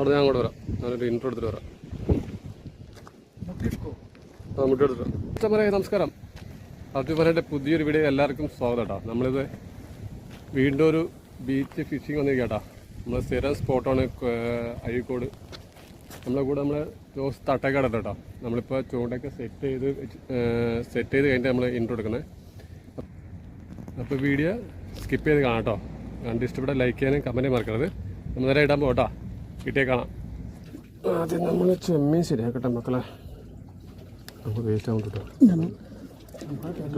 അവിടെ ഞാൻ അങ്ങോട്ട് വരാം. ഞാനൊരു ഇൻട്രോ എടുത്തിട്ട് വരാം. ആ മുട്ടി എടുത്തിട്ട് നമസ്കാരം. അത് പറയട്ടെ പുതിയൊരു വീഡിയോ എല്ലാവർക്കും സ്വാഗതം കേട്ടോ നമ്മളിത് വീണ്ടും ഒരു ബീച്ച് ഫിഷിംഗ് വന്നിരിക്കുക കേട്ടോ നമ്മൾ സ്ഥിരം സ്പോട്ടാണ് അഴീക്കോട്. നമ്മളെ കൂടെ നമ്മൾ ജോസ് തട്ടക്കാട് കേട്ടോ നമ്മളിപ്പോൾ ചൂണ്ടൊക്കെ സെറ്റ് ചെയ്ത് സെറ്റ് ചെയ്ത് കഴിഞ്ഞിട്ട് നമ്മൾ ഇൻട്രോ എടുക്കുന്നത് അപ്പോൾ വീഡിയോ സ്കിപ്പ് ചെയ്ത് കാണാം കേട്ടോ കണ്ട് ലൈക്ക് ചെയ്യാനും കമന്റ് മറക്കരുത്. നമ്മൾ നേരെ ഇടാൻ പോകട്ടോ കിട്ടിയേ കാണാം ആദ്യം നമ്മൾ ചെമ്മീൻ ശരിയാക്കട്ടെ മക്കളെ. നമുക്ക് വേസ്റ്റ് ആവും കേട്ടോ.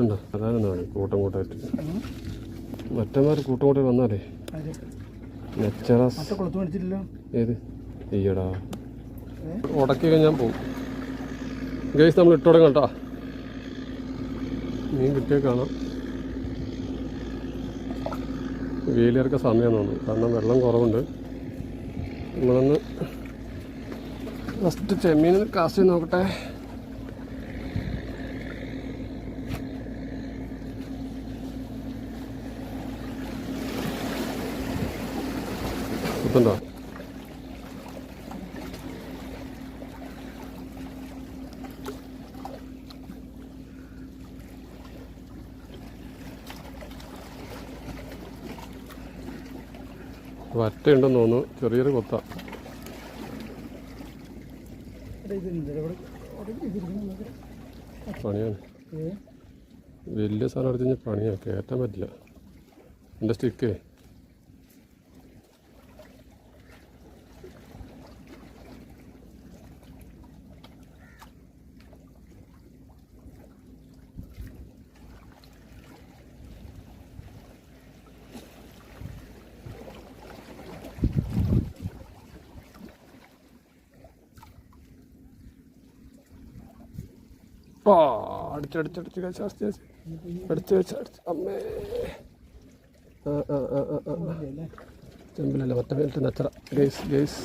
ഉണ്ടോ അതാണ് കൂട്ടം കൂട്ടമായിട്ട് മറ്റന്മാർ കൂട്ടം കൂട്ടി വന്നാലേ മേടിച്ചില്ലല്ലോ ഏത്? അയ്യടാ. ഉടക്കി കഴിഞ്ഞാൽ പോകും ഗൈസ് നമ്മൾ ഇട്ട് തുടങ്ങാം കേട്ടോ. മീൻ കിട്ടിയ കാണാം വെയിലിറക്ക സമയം തോന്നുന്നു. കാരണം വെള്ളം കുറവുണ്ട്. നമ്മളൊന്ന് ഫസ്റ്റ് ചെമ്മീൻ കാസ്റ്റ് നോക്കട്ടെ കുത്തുണ്ടോ വറ്റയുണ്ടെന്ന് തോന്നുന്നു. ചെറിയൊരു കൊത്ത. പണിയാണ്. വലിയ സാധനം അടിച്ചു കഴിഞ്ഞാൽ പണിയാണ് കയറ്റാൻ പറ്റില്ല. എന്റെ സ്റ്റിക്കേ ചെമ്പിലല്ല മറ്റേ മേലിട്ട് നച്ചറ ഗൈസ് ഗൈസ്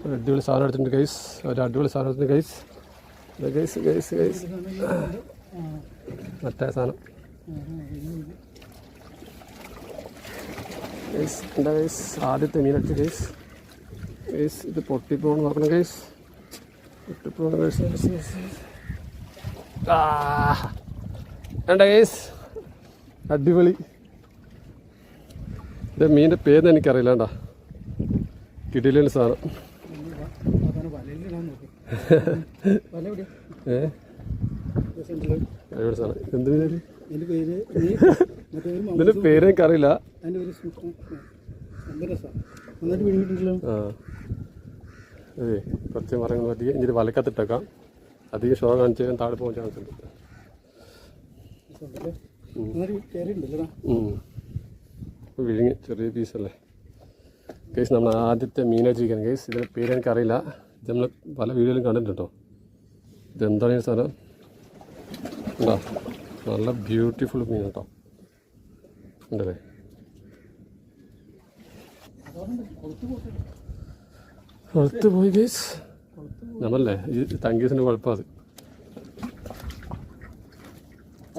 ഒരു അടിപൊളി സാധനം എടുത്തിട്ടുണ്ട് ഗൈസ് ഒരു അടിപൊളി സാധനം എടുത്തിട്ടുണ്ട് ഗൈസ് ഗൈസ് ഗൈസ് ഗൈസ് മറ്റേ സാധനം. ഗൈസ് എന്താ ഗൈസ് ആദ്യത്തെ മീനടിച്ച് ഗൈസ് ഗൈസ് ഇത് പൊട്ടിപ്പോണ് നോക്കണം ഗൈസ് പൊട്ടിപ്പോണ് ഗൈസ് ഗൈസ് ഗൈസ് അടിപൊളി. ഇത് മീന്റെ പേര് എനിക്കറിയില്ല കേട്ടാ. കിടിലൊരു സാധനം ഏ? എന്ത് പേര്? എനിക്കറിയില്ല. കുറച്ച് മരങ്ങൾ പറ്റി ഇനി വലക്കത്തിട്ടേക്കാം അധികം ഷോ കാണിച്ച് കഴിഞ്ഞാൽ താഴെ പോകാൻ ചാൻസ് ഉണ്ട്. വിഴുങ്ങി ചെറിയ പീസല്ലേ കേസ് നമ്മൾ ആദ്യത്തെ മീനച്ചിരിക്കാൻ കേസ് ഇതിന്റെ പേര് എനിക്കറിയില്ല. ഇത് നമ്മൾ പല വീഡിയോയിലും കണ്ടിട്ടുണ്ടോ ഇതെന്താണ് ഈ സാധനം? ഉണ്ടോ നല്ല ബ്യൂട്ടിഫുൾ മീൻ കേട്ടോ. ഉണ്ടല്ലേ? കൊടുത്തു പോയി കേസ് നമ്മളല്ലേ ഈ തങ്കീസിന്റെ കുഴപ്പം അത്.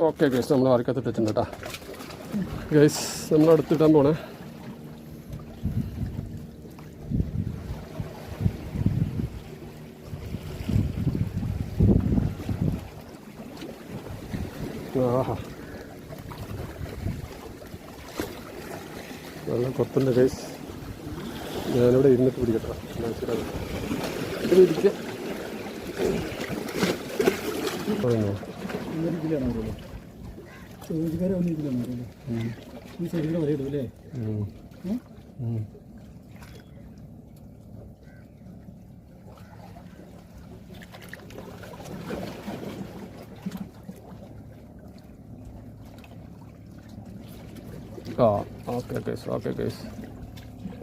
ഓക്കെ ഗൈസ് നമ്മൾ വരക്കത്തിട്ട് വെച്ചിട്ടുണ്ട് കേട്ടോ ഗൈസ് നമ്മൾ അടുത്തിട്ടാൻ പോണേ. ആഹാ. നല്ല കൊത്തുണ്ട് ഗൈസ് ഞാനിവിടെ ഇരുന്നിട്ട് പിടിക്കട്ടോ മനസ്സിലാവും ഒന്നര ഈ വരെ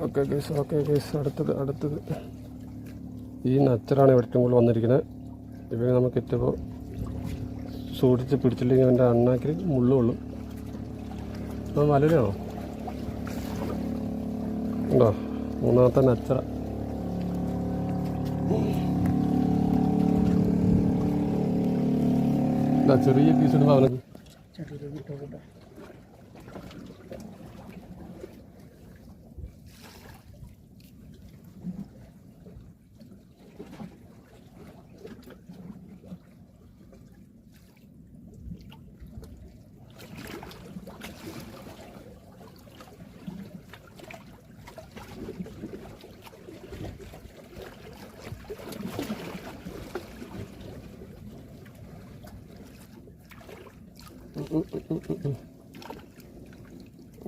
ഓക്കെ കേസ് ഓക്കെ കേസ് അടുത്തത് അടുത്തത്. ഈ നച്ചറാണ് ഏറ്റവും കൂടുതൽ വന്നിരിക്കുന്നത്. ഇവ നമുക്ക് ഏറ്റവും സൂക്ഷിച്ച് പിടിച്ചില്ലെങ്കിൽ അവന്റെ അണ്ണാക്കിൽ മുള്ളുള്ളൂ അത് വലരാണോ ഉണ്ടോ? മൂന്നാമത്തെ നച്ചറ ചെറിയ പീസ് ഇടുമ്പോൾ അവനത്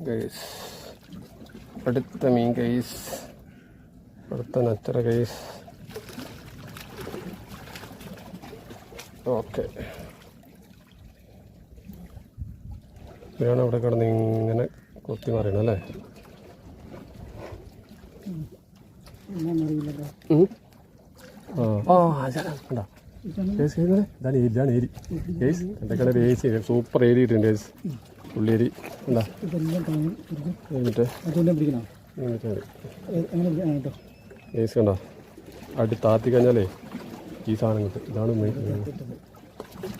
ഗൈസ് അടുത്ത മീൻ ഗൈസ് അടുത്ത നച്ചറ ഗൈസ് ഓക്കെ ഇവരാണ് അവിടെ കിടന്ന് ഇങ്ങനെ കൊത്തി മറിയണം അല്ലേ. ആ ആ ചേട്ടാ ഇതാണ്. ഇതാണ് സൂപ്പർ എലി കിട്ടും ഗേസ്. കണ്ടോ? അടി താത്തി കഴിഞ്ഞാലേ ഈ സാധനം കിട്ടും. ഇതാണ്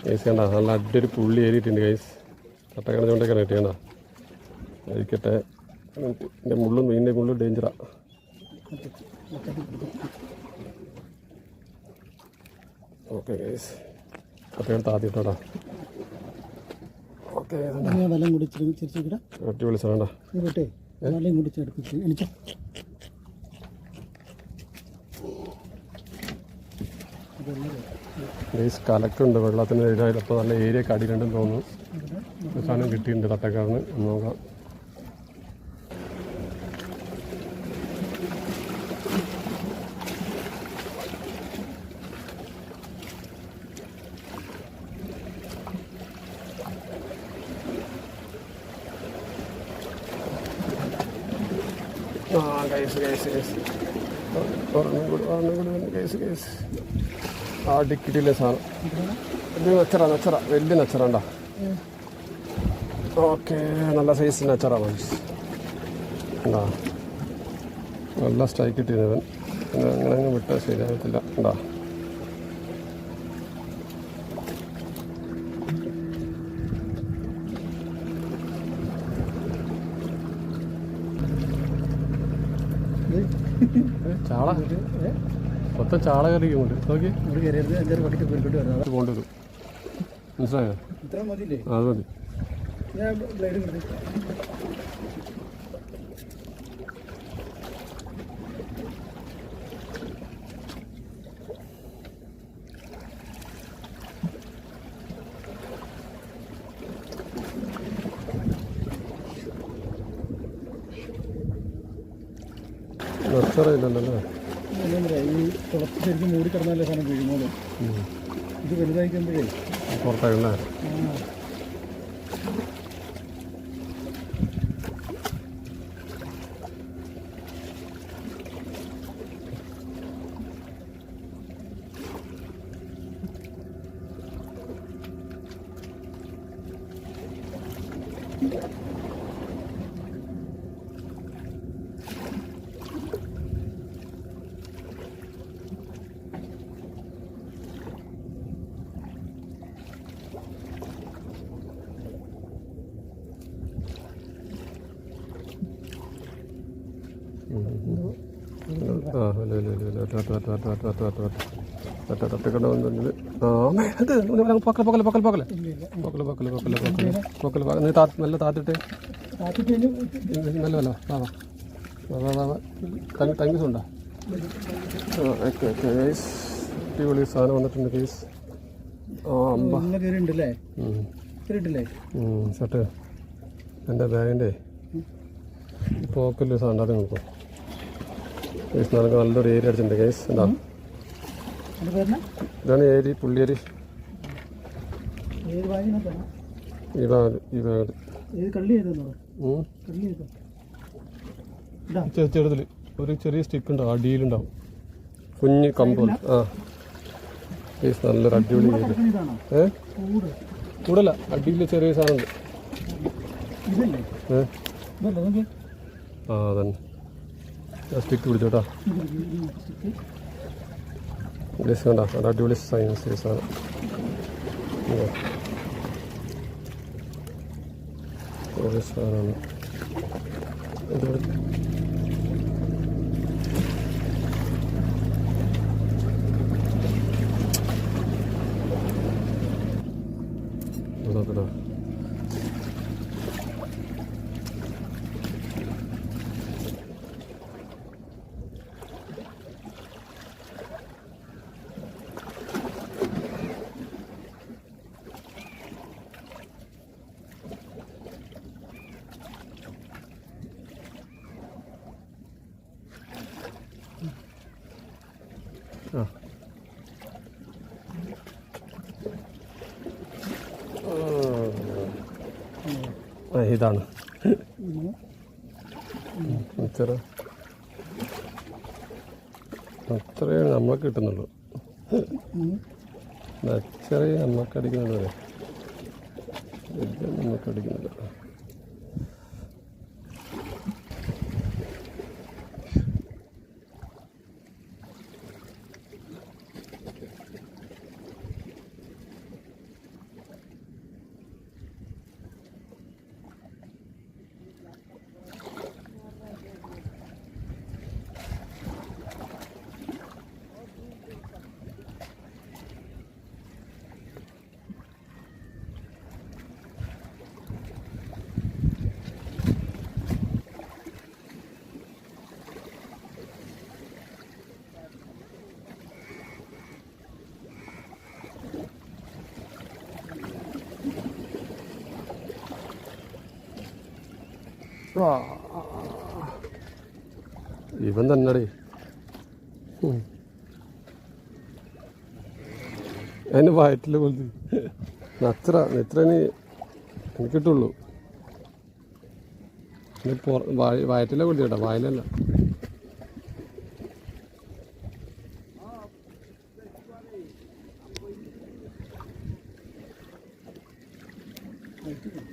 ഗേസ് കണ്ട? നല്ല അടിയൊരു പുള്ളി ഏരിയിട്ടുണ്ട് ഗേസ്. കട്ടക്കണ ചോണ്ടൊക്കെയാണ് കിട്ടിയ കണ്ട? എന്റെ മുള്ളും ഇതിന്റെ മുള്ളും ഡേഞ്ചറാണ് ഓക്കെ കേസ് കട്ടക്കണ താത്തിട്ടോടാ. ഓക്കെ വെള്ളം കൂടി തിരിച്ചിടാം അടിപൊളി സാധനം കൂടി ചേർപ്പിച്ച് എനിക്ക് ഗൈസ് കലക്കുണ്ട് വെള്ളത്തിന് അപ്പോൾ നല്ല ഏരിയ കടിയിലുണ്ടെന്ന് തോന്നുന്നു. സാധനം കിട്ടിയിട്ടുണ്ട് തട്ടക്കാരന്. നോക്കാം. കേസ് ഗൈസ് ആ ഡിക്കിട്ടില്ലേ സാധനം? നച്ചറ നച്ചറ വലിയ നച്ചറ ഉണ്ടാ ഓക്കെ നല്ല സൈസ് നച്ചറ ഉണ്ടാ നല്ല സ്ട്രൈക്ക് അങ്ങനെ അങ്ങ് വിട്ടാൽ ശരിയാകത്തില്ല ഉണ്ടാ ചാള. മൊത്തം ചാള കറിക്കുന്നുണ്ട് നോക്കി കൊണ്ടുവരും. മനസ്സിലായോ? അത് മതി. സാറേ ഇത് വലുതായിക്കുമ്പോഴേ പുറത്തായിരുന്നേ ആ അല്ല അല്ല വന്നിട്ട് ആ നീ താ നല്ല താത്തിട്ട് നല്ല വല്ല വാ വാ വാ വാ വാ വാ തങ്ങ തങ്ങിസ് ഉണ്ടോ ആ ഓക്കെ ഓക്കെ ഗൈസ് അടിപൊളി സാധനം വന്നിട്ടുണ്ട് ഗൈസ് ആ അമ്പ ഷർട്ട് എന്റെ ബാഗിന്റെ സാധനം അത് നോക്കും ഗൈസ് നമുക്ക് നല്ലൊരു ഏരി അടിച്ചിട്ടുണ്ട് ഗൈസ് എന്താ ഇതാണ് ഏരി പുള്ളിയേരി. ചെറുതിൽ ഒരു ചെറിയ സ്റ്റിക്ക് ഉണ്ടാവും അടിയിലുണ്ടാവും. കുഞ്ഞ് കമ്പോൾ ആ. ഗൈസ് നല്ലൊരു അടിപൊളി ഏരി ഏ? കൂടല്ല അടിയിൽ ചെറിയ സാധനം ഉണ്ട് ആ അതന്നെ. സ്റ്റിക്ക് പിടിച്ചു കേട്ടോ ഡിസ് കണ്ട? അത് അടിപൊളി സൈൻസ് കേസാണ് ഒരു സാധനമാണ് കേട്ടോ ഇതാണ്. ഇത്ര. അത്രയേ നമുക്ക് കിട്ടുന്നുള്ളൂ. അത്രയേ നമുക്ക് അടിക്കുന്നുള്ളൂ. അടിക്കുന്നില്ല ഇവൻ തന്നെടേ. അതിന് വയറ്റിൽ പോലത്തെ നത്ര നെത്രന് എനിക്ക് കിട്ടുള്ളൂ വയറ്റിലെ കൊള്ളി കേട്ടോ വായിലല്ല.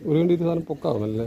ഒരു കണ്ടിട്ട് സാധനം പൊക്കാവും അല്ലേ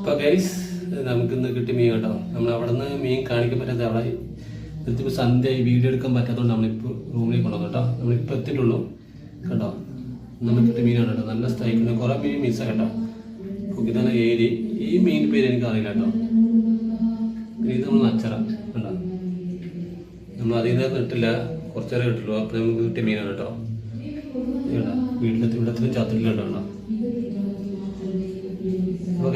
അപ്പോൾ ഗൈസ് നമുക്കിന്ന് കിട്ടി മീൻ കേട്ടോ. നമ്മൾ അവിടെ നിന്ന് മീൻ കാണിക്കാൻ പറ്റാത്ത അവിടെ സന്ധ്യ സന്ധ്യ വീഡിയോ എടുക്കാൻ പറ്റാത്തതുകൊണ്ട് നമ്മളിപ്പോൾ റൂമിലേക്ക് കൊണ്ടുവന്നു കേട്ടോ. നമ്മളിപ്പോൾ എത്തിയിട്ടുള്ളൂ. കേട്ടോ. നമുക്ക് കിട്ടിയ മീനാണ് കേട്ടോ. നല്ല സ്ട്രൈക്കുണ്ട് കുറേ മീൻ മിസ്സാണ് കേട്ടോ. കുക്കിതാണ് ഏരി. ഈ മീൻ പേര് എനിക്ക് അറിയില്ല കേട്ടോ. ഇത് നമ്മൾ നച്ചറ. കേട്ടോ നമ്മൾ അതിൽ നിന്ന് കിട്ടില്ല. കുറച്ചേരം കിട്ടുള്ളൂ. അപ്പോൾ നമുക്ക് കിട്ടിയ മീനാണ് കേട്ടോ. വീട്ടിലെത്തി ഇവിടത്തിലും ചത്തിട്ടില്ല കേട്ടോ. അപ്പോൾ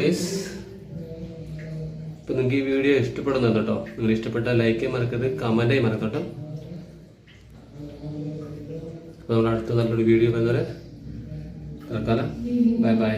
ഇപ്പം നിങ്ങൾക്ക് ഈ വീഡിയോ ഇഷ്ടപ്പെടുന്നുണ്ട് കേട്ടോ. നിങ്ങൾ ഇഷ്ടപ്പെട്ട ലൈക്ക് ചെയ്യാൻ മറക്കരുത് കമന്റായി മറക്കട്ടോ. അപ്പോൾ നമ്മൾ അടുത്ത നല്ലൊരു വീഡിയോ വരുന്നവരെ തൽക്കാലം ബൈ ബൈ